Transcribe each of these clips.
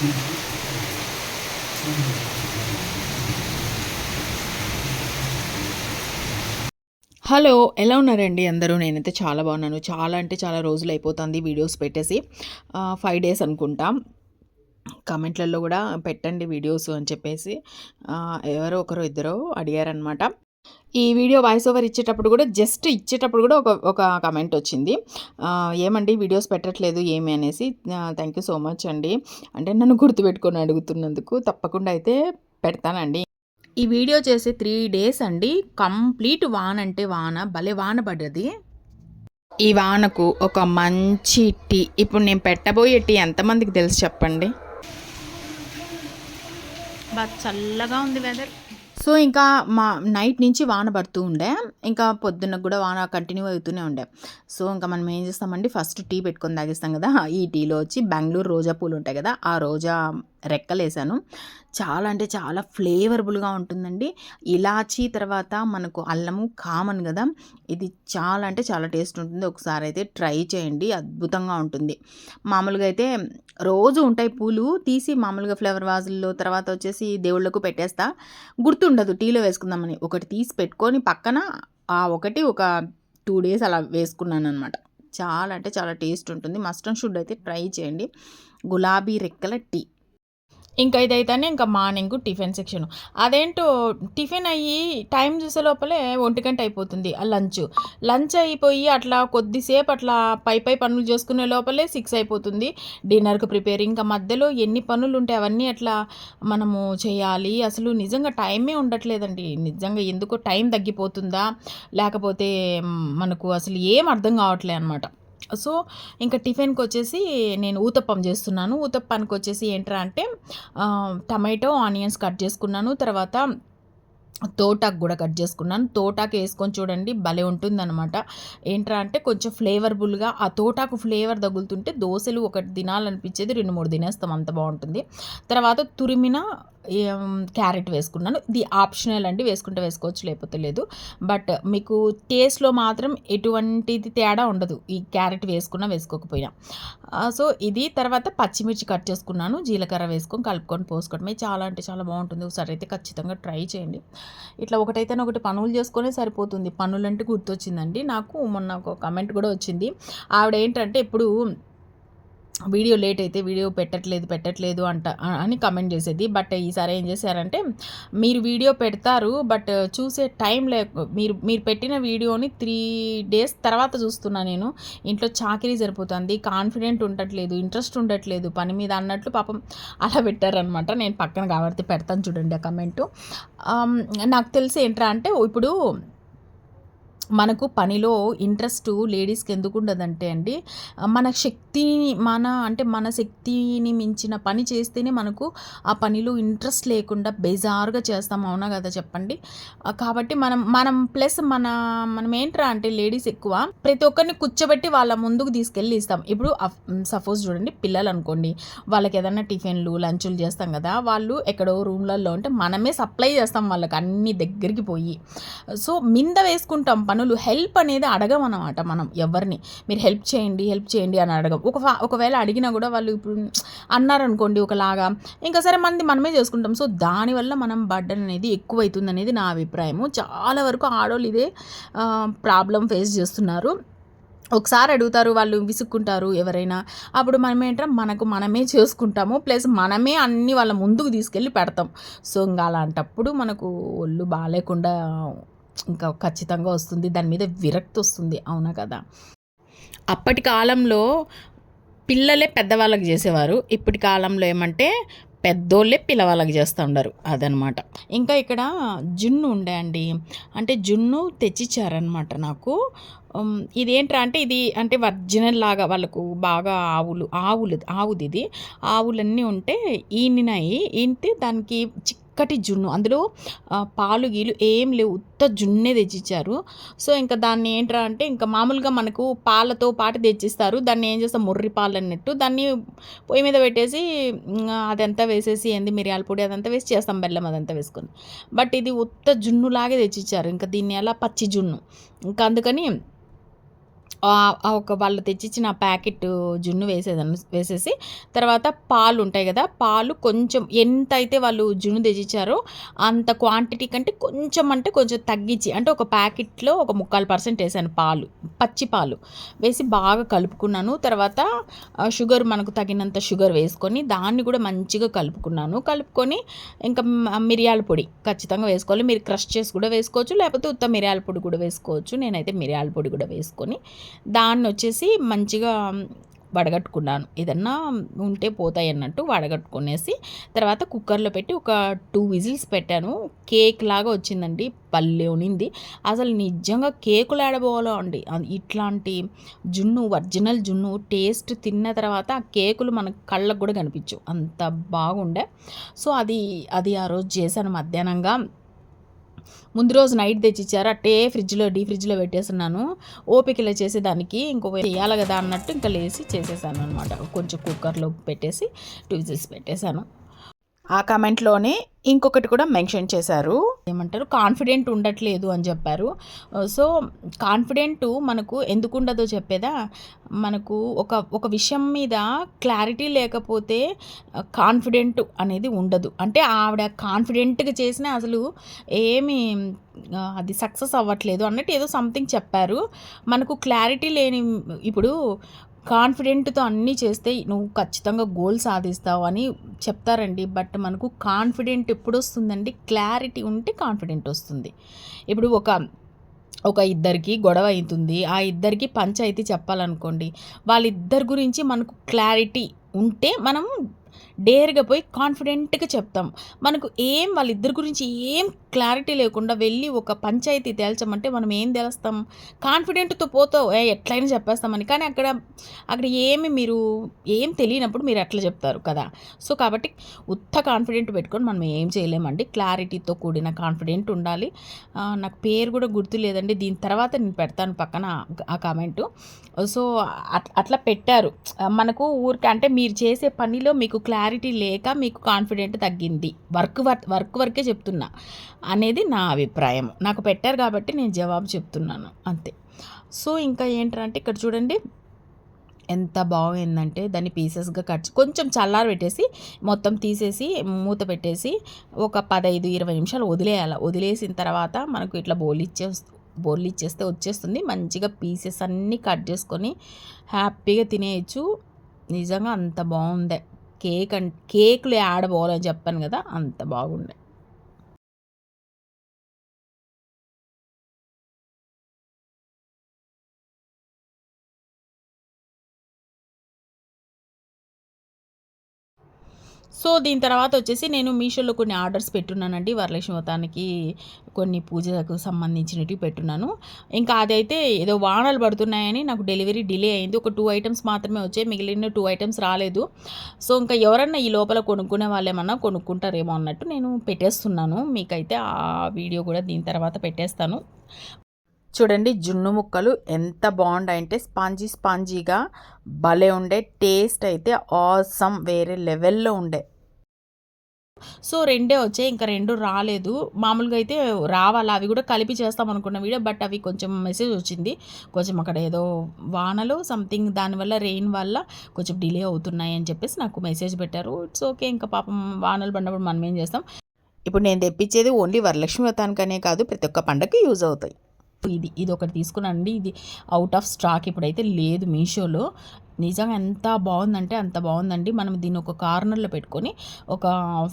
Hello ఎలా ఉన్నారండి అందరూ? నేనైతే చాలా బాగున్నాను. చాలా అంటే చాలా రోజులు అయిపోతుంది వీడియోస్ పెట్టేసి. ఫైవ్ డేస్ అనుకుంటా. కామెంట్లలో కూడా పెట్టండి వీడియోస్ అని చెప్పేసి. ఎవరో ఒకరు ఇద్దరు అడిగారనమాట ఈ వీడియో వాయిస్ ఓవర్ ఇచ్చేటప్పుడు కూడా జస్ట్ ఇచ్చేటప్పుడు కూడా ఒక ఒక కమెంట్ వచ్చింది. ఏమండి వీడియోస్ పెట్టట్లేదు ఏమి అనేసి థ్యాంక్ యూ సో మచ్ అండి. అంటే నన్ను గుర్తుపెట్టుకొని అడుగుతున్నందుకు తప్పకుండా అయితే పెడతానండి. ఈ వీడియో చేసే త్రీ డేస్ అండి కంప్లీట్ వాన అంటే వాన భలే వాన పడ్డది. ఈ వానకు ఒక మంచి టీ ఇప్పుడు నేను పెట్టబోయే టీ ఎంతమందికి తెలుసు చెప్పండి? బాగా చల్లగా ఉంది వెదర్ సో ఇంకా మా నైట్ నుంచి వాన పడుతూ ఉండే. ఇంకా పొద్దున్న కూడా వాన కంటిన్యూ అవుతూనే ఉండే. సో ఇంకా మనం ఏం చేస్తామండి? ఫస్ట్ టీ పెట్టుకొని తాగిస్తాం కదా. ఈ టీలో వచ్చి బెంగళూరు రోజా పూలు ఉంటాయి కదా. ఆ రోజా రెక్కలేసాను. చాలా అంటే చాలా ఫ్లేవర్ఫుల్గా ఉంటుందండి. ఇలాచీ తర్వాత మనకు అల్లము కామన్ కదా. ఇది చాలా అంటే చాలా టేస్ట్ ఉంటుంది. ఒకసారి అయితే ట్రై చేయండి. అద్భుతంగా ఉంటుంది. మామూలుగా అయితే రోజు ఉంటాయి పూలు. తీసి మామూలుగా ఫ్లవర్ వాజుల్లో తర్వాత వచ్చేసి దేవుళ్ళకు పెట్టేస్తా. గుర్తు ఉండదు. టీలో వేసుకుందామని. ఒకటి తీసి పెట్టుకొని పక్కన ఆ ఒకటి ఒక టూ డేస్ అలా వేసుకున్నాను అనమాట చాలా అంటే చాలా టేస్ట్ ఉంటుంది. మస్ట్ అండ్ షుడ్ అయితే ట్రై చేయండి. గులాబీ రెక్కల టీ ఇంకా ఇదైతేనే ఇంకా మార్నింగ్ టిఫిన్ సెక్షన్. అదేంటో టిఫిన్ అయ్యి టైం చూసే లోపలే ఒంటి గంట అయిపోతుంది ఆ లంచ్. లంచ్ అయిపోయి అట్లా కొద్దిసేపు అట్లా పై పై పనులు చేసుకునే లోపలే సిక్స్ అయిపోతుంది. డిన్నర్కి ప్రిపేర్ ఇంకా మధ్యలో ఎన్ని పనులు ఉంటాయి అవన్నీ అట్లా మనము చేయాలి. అసలు నిజంగా టైమే ఉండట్లేదండి. నిజంగా ఎందుకో టైం తగ్గిపోతుందా? లేకపోతే మనకు అసలు ఏం అర్థం కావట్లే అనమాట సో ఇంకా టిఫిన్కి వచ్చేసి నేను ఊతప్పం చేస్తున్నాను. ఊతప్పానికి వచ్చేసి ఏంట్రా అంటే టమాటో ఆనియన్స్ కట్ చేసుకున్నాను. తర్వాత తోటాకు కూడా కట్ చేసుకున్నాను. తోటాకు వేసుకొని చూడండి భలే ఉంటుందన్నమాట. ఏంట్రా అంటే కొంచెం ఫ్లేవర్ఫుల్గా ఆ తోటాకు ఫ్లేవర్ తగులుతుంటే దోశలు ఒకటి తినాలనిపించేది రెండు మూడు తినేస్తాం అంత బాగుంటుంది. తర్వాత తురిమిన క్యారెట్ వేసుకున్నాను. ఇది ఆప్షనల్ అండి వేసుకుంటే వేసుకోవచ్చు లేకపోతే లేదు. బట్ మీకు టేస్ట్లో మాత్రం ఎటువంటిది తేడా ఉండదు ఈ క్యారెట్ వేసుకున్నా వేసుకోకపోయినా. సో ఇది తర్వాత పచ్చిమిర్చి కట్ చేసుకున్నాను జీలకర్ర వేసుకొని కలుపుకొని పోసుకోవడమే చాలా అంటే చాలా బాగుంటుంది. ఒకసారి అయితే ఖచ్చితంగా ట్రై చేయండి. ఇట్లా ఒకటైతే ఒకటి పనులు చేసుకునే సరిపోతుంది. పనులంటే గుర్తొచ్చిందండి. నాకు మొన్న ఒక కమెంట్ కూడా వచ్చింది. ఆవిడ ఏంటంటే ఇప్పుడు వీడియో లేట్ అయితే వీడియో పెట్టట్లేదు పెట్టట్లేదు అంట అని కమెంట్ చేసేది. బట్ ఈసారి ఏం చేశారంటే మీరు వీడియో పెడతారు బట్ చూసే టైం లేక మీరు మీరు పెట్టిన వీడియోని త్రీ డేస్ తర్వాత చూస్తున్నా నేను. ఇంట్లో చాకరీ సరిపోతుంది కాన్ఫిడెంట్ ఉండట్లేదు ఇంట్రెస్ట్ ఉండట్లేదు పని మీద అన్నట్లు పాపం అలా పెట్టారనమాట నేను పక్కన కాబట్టి పెడతాను చూడండి ఆ కమెంటు um, నాకు తెలిసి ఏంట్రా అంటే ఇప్పుడు మనకు పనిలో ఇంట్రెస్ట్ లేడీస్కి ఎందుకు ఉండదంటే అండి మన శక్తిని మన అంటే మన శక్తిని మించిన పని చేస్తేనే మనకు ఆ పనిలో ఇంట్రెస్ట్ లేకుండా బేజారుగా చేస్తాం. అవునా కదా చెప్పండి? కాబట్టి మనం మనం ప్లస్ మన మనం ఏంట్రా అంటే లేడీస్ ఎక్కువ ప్రతి ఒక్కరిని కూర్చోబెట్టి వాళ్ళ ముందుకు తీసుకెళ్ళి ఇస్తాం. ఇప్పుడు సపోజ్ చూడండి పిల్లలు అనుకోండి వాళ్ళకి ఏదైనా టిఫిన్లు లంచులు చేస్తాం కదా వాళ్ళు ఎక్కడో రూమ్లలో ఉంటే మనమే సప్లై చేస్తాం వాళ్ళకి అన్ని దగ్గరికి పోయి. సో మింద వేసుకుంటాం పని పనులు హెల్ప్ అనేది అడగమన్నమాట మనం ఎవరిని మీరు హెల్ప్ చేయండి హెల్ప్ చేయండి అని అడగం. ఒక ఒకవేళ అడిగినా కూడా వాళ్ళు ఇప్పుడు అన్నారనుకోండి ఒకలాగా ఇంకా సరే మనది మనమే చేసుకుంటాం. సో దానివల్ల మనం బర్డన్ అనేది ఎక్కువ అవుతుంది అనేది నా అభిప్రాయము. చాలా వరకు ఆడవాళ్ళు ఇదే ప్రాబ్లం ఫేస్ చేస్తున్నారు. ఒకసారి అడుగుతారు వాళ్ళు విసుక్కుంటారు ఎవరైనా. అప్పుడు మనం ఏంటంటే మనకు మనమే చేసుకుంటాము. ప్లస్ మనమే అన్ని వాళ్ళ ముందుకు తీసుకెళ్ళి పెడతాం. సో ఇంకా అలాంటప్పుడు మనకు ఒళ్ళు బాగాలేకుండా ఇంకా ఖచ్చితంగా వస్తుంది. దాని మీద విరక్తి వస్తుంది. అవునా కదా? అప్పటి కాలంలో పిల్లలే పెద్దవాళ్ళకి చేసేవారు. ఇప్పటి కాలంలో ఏమంటే పెద్దోళ్ళే పిల్లవాళ్ళకి చేస్తూ ఉండరు. అదనమాట. ఇంకా ఇక్కడ జున్ను ఉండే అండి. అంటే జున్ను తెచ్చిచ్చారనమాట నాకు. ఇదేంట్రా అంటే ఇది అంటే వర్జినల్ లాగా వాళ్ళకు బాగా ఆవులు ఆవులు ఆవుది ఇది ఆవులన్నీ ఉంటే ఈనినాయి. ఈనితే దానికి చక్కటి జున్ను. అందులో పాలు గీలు ఏం లేవు. ఉత్త జున్నే తెచ్చిచ్చారు. సో ఇంకా దాన్ని ఏంట్రా అంటే ఇంకా మామూలుగా మనకు పాలతో పాటు తెచ్చిస్తారు. దాన్ని ఏం చేస్తాం? ముర్రి పాలు అన్నట్టు. దాన్ని పొయ్యి మీద పెట్టేసి అదంతా వేసేసి ఏంది? మిరియాల పొడి అదంతా వేసి చేస్తాం. బెల్లం అదంతా వేసుకొని. బట్ ఇది ఉత్త జున్నులాగే తెచ్చిచ్చారు. ఇంకా దీన్ని ఎలా? పచ్చి జున్ను. ఇంకా అందుకని ఒక వాళ్ళు తెచ్చిచ్చిన ప్యాకెట్ జున్ను వేసేదాన్ని వేసేసి తర్వాత పాలు ఉంటాయి కదా పాలు కొంచెం ఎంత అయితే వాళ్ళు జున్ను తెచ్చిచ్చారో అంత క్వాంటిటీ కంటే కొంచెం అంటే కొంచెం తగ్గించి అంటే ఒక ప్యాకెట్లో ఒక ముక్కాలు పర్సెంట్ వేసాను పాలు పచ్చి పాలు వేసి బాగా కలుపుకున్నాను. తర్వాత షుగర్ మనకు తగినంత షుగర్ వేసుకొని దాన్ని కూడా మంచిగా కలుపుకున్నాను. కలుపుకొని ఇంకా మిరియాల పొడి ఖచ్చితంగా వేసుకోవాలి. మీరు క్రష్ చేసి కూడా వేసుకోవచ్చు లేకపోతే ఉత్త మిరియాల పొడి కూడా వేసుకోవచ్చు. నేనైతే మిరియాల పొడి కూడా వేసుకొని దాన్ని వచ్చేసి మంచిగా వడగట్టుకున్నాను. ఏదన్నా ఉంటే పోతాయి అన్నట్టు వడగట్టుకునేసి తర్వాత కుక్కర్లో పెట్టి ఒక టూ విజిల్స్ పెట్టాను. కేక్ లాగా వచ్చిందండి. పల్లె ఉనింది. అసలు నిజంగా కేకులు ఆడబోవాలో అండి. అది ఇట్లాంటి జున్ను ఒరిజినల్ జున్ను టేస్ట్ తిన్న తర్వాత ఆ కేకులు మన కళ్ళకు కూడా కనిపించవు. అంత బాగుండే. సో అది అది ఆ రోజు చేశాను మధ్యాహ్నంగా. ముందు రోజు నైట్ తెచ్చిచ్చారు అట్టే ఫ్రిడ్జ్లో డీ ఫ్రిడ్జ్లో పెట్టేస్తున్నాను. ఓపికలో చేసేదానికి ఇంకో చేయాలి కదా అన్నట్టు ఇంకా లేసి చేసేసాను అనమాట కొంచెం కుక్కర్లో పెట్టేసి టూ విజిల్స్ పెట్టేశాను ఆ కామెంట్లోనే ఇంకొకటి కూడా మెన్షన్ చేశారు. ఏమంటారు? కాన్ఫిడెంట్ ఉండట్లేదు అని చెప్పారు. Uh, సో కాన్ఫిడెంట్ మనకు ఎందుకు ఉండదో చెప్పేదా? మనకు ఒక ఒక విషయం మీద క్లారిటీ లేకపోతే uh, కాన్ఫిడెంట్ అనేది ఉండదు. అంటే ఆవిడ కాన్ఫిడెంట్గా చేసిన అసలు ఏమి uh, అది సక్సెస్ అవ్వట్లేదు అన్నట్టు ఏదో సంథింగ్ చెప్పారు. మనకు క్లారిటీ లేని ఇప్పుడు కాన్ఫిడెంట్తో అన్నీ చేస్తే నువ్వు ఖచ్చితంగా గోల్ సాధిస్తావు అని చెప్తారండి. బట్ మనకు కాన్ఫిడెంట్ ఎప్పుడు వస్తుందండి క్లారిటీ ఉంటే కాన్ఫిడెంట్ వస్తుంది. ఇప్పుడు ఒక ఒక ఇద్దరికి గొడవ అవుతుంది ఆ ఇద్దరికి పంచాయతీ చెప్పాలనుకోండి. వాళ్ళిద్దరి గురించి మనకు క్లారిటీ ఉంటే మనం డేర్గా పోయి కాన్ఫిడెంట్గా చెప్తాం. మనకు ఏం వాళ్ళిద్దరి గురించి ఏం క్లారిటీ లేకుండా వెళ్ళి ఒక పంచాయతీ తేల్చమంటే మనం ఏం తెలుస్తాం? కాన్ఫిడెంట్తో పోతావు. ఏ ఎట్లయినా చెప్పేస్తామని. కానీ అక్కడ అక్కడ ఏమి మీరు ఏం తెలియనప్పుడు మీరు ఎట్లా చెప్తారు కదా. సో కాబట్టి ఉత్త కాన్ఫిడెంట్ పెట్టుకొని మనం ఏం చేయలేమండి. క్లారిటీతో కూడిన కాన్ఫిడెంట్ ఉండాలి. నాకు పేరు కూడా గుర్తు లేదండి. దీని తర్వాత నేను పెడతాను పక్కన ఆ- కామెంటు. సో అట్- అట్లా పెట్టారు. మనకు ఊరికే అంటే మీరు చేసే పనిలో మీకు క్లారిటీ లేక మీకు కాన్ఫిడెంట్ తగ్గింది. వర్క్ వర్క్ వర్క్ వర్కే చెప్తున్నా. అనేది నా అభిప్రాయం. నాకు పెట్టారు కాబట్టి నేను జవాబు చెప్తున్నాను. అంతే. సో ఇంకా ఏంటంటే ఇక్కడ చూడండి. ఎంత బాగుందంటే దాన్ని పీసెస్గా కట్ కొంచెం చల్లారు పెట్టేసి మొత్తం తీసేసి మూత పెట్టేసి ఒక పదహైదు ఇరవై నిమిషాలు వదిలేయాలి. వదిలేసిన తర్వాత మనకు ఇట్లా బౌల్ ఇచ్చే బౌల్ ఇచ్చేస్తే వచ్చేస్తుంది. మంచిగా పీసెస్ అన్నీ కట్ చేసుకొని హ్యాపీగా తినేయచ్చు. నిజంగా అంత బాగుండే కేక్ అండ్ కేకులు ఆడబోవాలని చెప్పాను కదా అంత బాగుండే. సో దీని తర్వాత వచ్చేసి నేను మీషోలో కొన్ని ఆర్డర్స్ పెట్టున్నానండి. వరలక్ష్మి వ్రతానికి కొన్ని పూజలకు సంబంధించినవి పెట్టున్నాను. ఇంకా అదైతే ఏదో వానలు పడుతున్నాయని నాకు డెలివరీ డిలే అయింది. ఒక టూ ఐటమ్స్ మాత్రమే వచ్చాయి. మిగిలిన టూ ఐటమ్స్ రాలేదు. సో ఇంకా ఎవరన్నా ఈ లోపల కొనుక్కునే వాళ్ళేమన్నా కొనుక్కుంటారేమో అన్నట్టు నేను పెట్టేస్తున్నాను. మీకైతే ఆ వీడియో కూడా దీని తర్వాత పెట్టేస్తాను. చూడండి జున్ను ముక్కలు ఎంత బాగుండాయంటే స్పాంజీ స్పాంజీగా భలే ఉండే టేస్ట్ అయితే ఆసమ్ వేరే లెవెల్లో ఉండే. సో రెండే వచ్చాయి ఇంకా రెండు రాలేదు. మామూలుగా అయితే రావాలి? అవి కూడా కలిపి చేస్తాం అనుకున్న వీడియో బట్ అవి కొంచెం మెసేజ్ వచ్చింది. కొంచెం అక్కడ ఏదో వానలు సంథింగ్ దానివల్ల రెయిన్ వల్ల కొంచెం డిలే అవుతున్నాయి అని చెప్పేసి నాకు మెసేజ్ పెట్టారు. ఇట్స్ ఓకే ఇంకా పాపం వానలు పడినప్పుడు మనం ఏం చేస్తాం? ఇప్పుడు నేను తెప్పించేది ఓన్లీ వరలక్ష్మి వ్రతానికనే కాదు ప్రతి ఒక్క పండగకి యూజ్ అవుతాయి. ఇది ఇది ఒకటి తీసుకున్నానండి ఇది అవుట్ ఆఫ్ స్టాక్ ఇప్పుడైతే లేదు మీషోలో. నిజంగా ఎంత బాగుందంటే అంత బాగుందండి. మనం దీన్ని ఒక కార్నర్లో పెట్టుకొని ఒక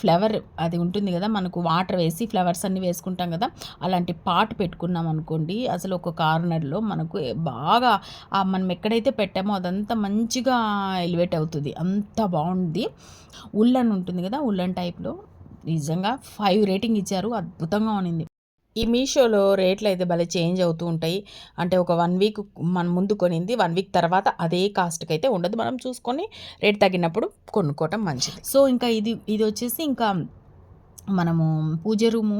ఫ్లవర్ అది ఉంటుంది కదా మనకు వాటర్ వేసి ఫ్లవర్స్ అన్నీ వేసుకుంటాం కదా అలాంటి పాట్ పెట్టుకున్నాం అనుకోండి అసలు ఒక కార్నర్లో మనకు బాగా మనం ఎక్కడైతే పెట్టామో అదంతా మంచిగా ఎలివేట్ అవుతుంది. అంత బాగుంది. ఉల్లన్ ఉంటుంది కదా ఉల్లన్ టైప్లో నిజంగా ఫైవ్ రేటింగ్ ఇచ్చారు. అద్భుతంగా ఉన్నింది. ఈ మీషోలో రేట్లు అయితే భలే చేంజ్ అవుతూ ఉంటాయి. అంటే ఒక వన్ వీక్ మన ముందు కొనింది వన్ వీక్ తర్వాత అదే కాస్ట్కి అయితే ఉండదు. మనం చూసుకొని రేట్ తగ్గినప్పుడు కొనుక్కోవటం మంచిది. సో ఇంకా ఇది ఇది వచ్చేసి ఇంకా మనము పూజ రూము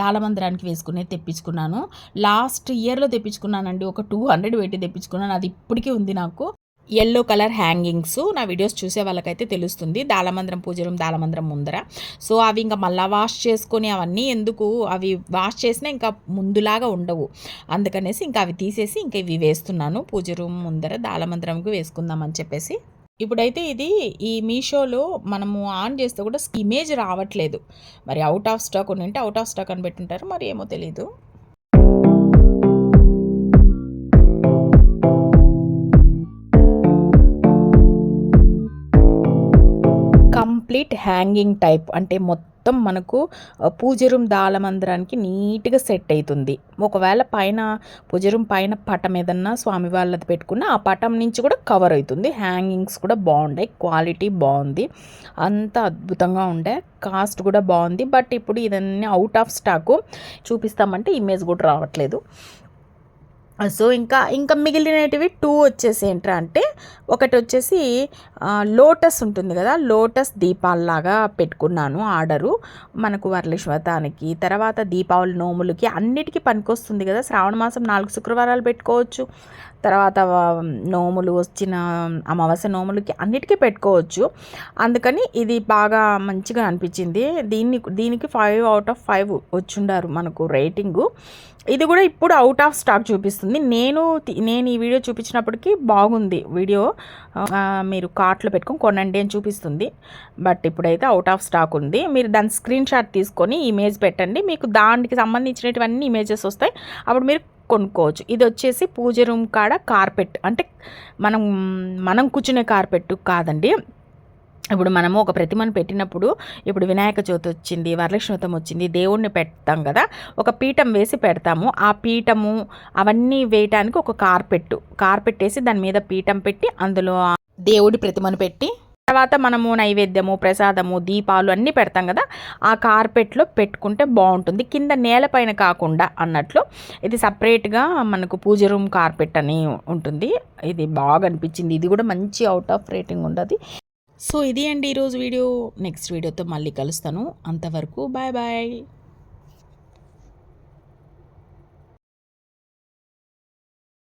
దాళమందిరానికి వేసుకునే తెప్పించుకున్నాను. లాస్ట్ ఇయర్లో తెప్పించుకున్నానండి. ఒక టూ హండ్రెడ్ పెట్టి తెప్పించుకున్నాను. అది ఇప్పటికీ ఉంది నాకు. ఎల్లో కలర్ హ్యాంగింగ్స్ నా వీడియోస్ చూసే వాళ్ళకైతే తెలుస్తుంది. దాళమంద్రం పూజ రూమ్ దాళమంద్రం ముందర. సో అవి ఇంకా మళ్ళీ వాష్ చేసుకొని అవన్నీ ఎందుకు అవి వాష్ చేసినా ఇంకా ముందులాగా ఉండవు. అందుకనేసి ఇంకా అవి తీసేసి ఇంకా ఇవి వేస్తున్నాను. పూజ రూమ్ ముందర దాళమంద్రంకి వేసుకుందామని చెప్పేసి. ఇప్పుడైతే ఇది ఈ మీషోలో మనము ఆన్ చేస్తే కూడా ఇమేజ్ రావట్లేదు. మరి అవుట్ ఆఫ్ స్టాక్ ఉండింటే అవుట్ ఆఫ్ స్టాక్ అని పెట్టుంటారు. మరి ఏమో తెలీదు. Complete hanging type. అంటే మొత్తం మనకు ఆ, పూజ రూమ్ దాళమందిరానికి నీట్గా సెట్ అవుతుంది ఒకవేళ పైన పూజ రూమ్ పైన పటం ఏదన్నా స్వామి వాళ్ళది పెట్టుకున్న ఆ పటం నుంచి కూడా కవర్ అవుతుంది. హ్యాంగింగ్స్ కూడా బాగుండే క్వాలిటీ బాగుంది. అంత అద్భుతంగా ఉండే కాస్ట్ కూడా బాగుంది. బట్ ఇప్పుడు ఇదన్నీ అవుట్ ఆఫ్ స్టాకు చూపిస్తామంటే ఇమేజ్ కూడా రావట్లేదు. సో ఇంకా ఇంకా మిగిలినటివి టూ వచ్చేసి ఏంట్రా అంటే ఒకటి వచ్చేసి లోటస్ ఉంటుంది కదా లోటస్ దీపాల్లాగా పెట్టుకున్నాను ఆర్డరు. మనకు వరలక్ష్మతానికి తర్వాత దీపావళి నోములకి అన్నిటికీ పనికొస్తుంది కదా శ్రావణ మాసం నాలుగు శుక్రవారాలు పెట్టుకోవచ్చు. తర్వాత నోములు వచ్చిన అమావాస్య నోములకి అన్నిటికీ పెట్టుకోవచ్చు. అందుకని ఇది బాగా మంచిగా అనిపించింది. దీన్ని దీనికి ఫైవ్ అవుట్ ఆఫ్ ఫైవ్ వచ్చిండారు మనకు రేటింగు ఇది కూడా ఇప్పుడు అవుట్ ఆఫ్ స్టాక్ చూపిస్తుంది. నేను తి- నేను ఈ వీడియో చూపించినప్పటికీ బాగుంది వీడియో. మీరు కార్ట్లో పెట్టుకొని కొనండి అని చూపిస్తుంది. బట్ ఇప్పుడైతే అవుట్ ఆఫ్ స్టాక్ ఉంది. మీరు దాని స్క్రీన్ షాట్ తీసుకొని ఇమేజ్ పెట్టండి. మీకు దానికి సంబంధించినటువన్నీ ఇమేజెస్ వస్తాయి. అప్పుడు మీరు కొనుక్కోవచ్చు. ఇది వచ్చేసి పూజ రూమ్ కాడ కార్పెట్. అంటే మనం మనం కూర్చునే కార్పెట్ కాదండి. ఇప్పుడు మనము ఒక ప్రతిమను పెట్టినప్పుడు ఇప్పుడు వినాయక చవితి వచ్చింది వరలక్ష్మి వ్రతం వచ్చింది దేవుణ్ణి పెడతాం కదా. ఒక పీఠం వేసి పెడతాము. ఆ పీఠము అవన్నీ వేయటానికి ఒక కార్పెట్ కార్పెట్ వేసి దాని మీద పీఠం పెట్టి అందులో దేవుడి ప్రతిమను పెట్టి తర్వాత మనము నైవేద్యము ప్రసాదము దీపాలు అన్నీ పెడతాం కదా ఆ కార్పెట్లో పెట్టుకుంటే బాగుంటుంది. కింద నేలపైన కాకుండా అన్నట్లు ఇది సపరేట్గా మనకు పూజ రూమ్ కార్పెట్ అని ఉంటుంది. ఇది బాగా అనిపించింది. ఇది కూడా మంచి అవుట్ ఆఫ్ రేటింగ్ ఉండదు. సో ఇది అండి ఈరోజు వీడియో. నెక్స్ట్ వీడియోతో మళ్ళీ కలుస్తాను. అంతవరకు బాయ్ బాయ్.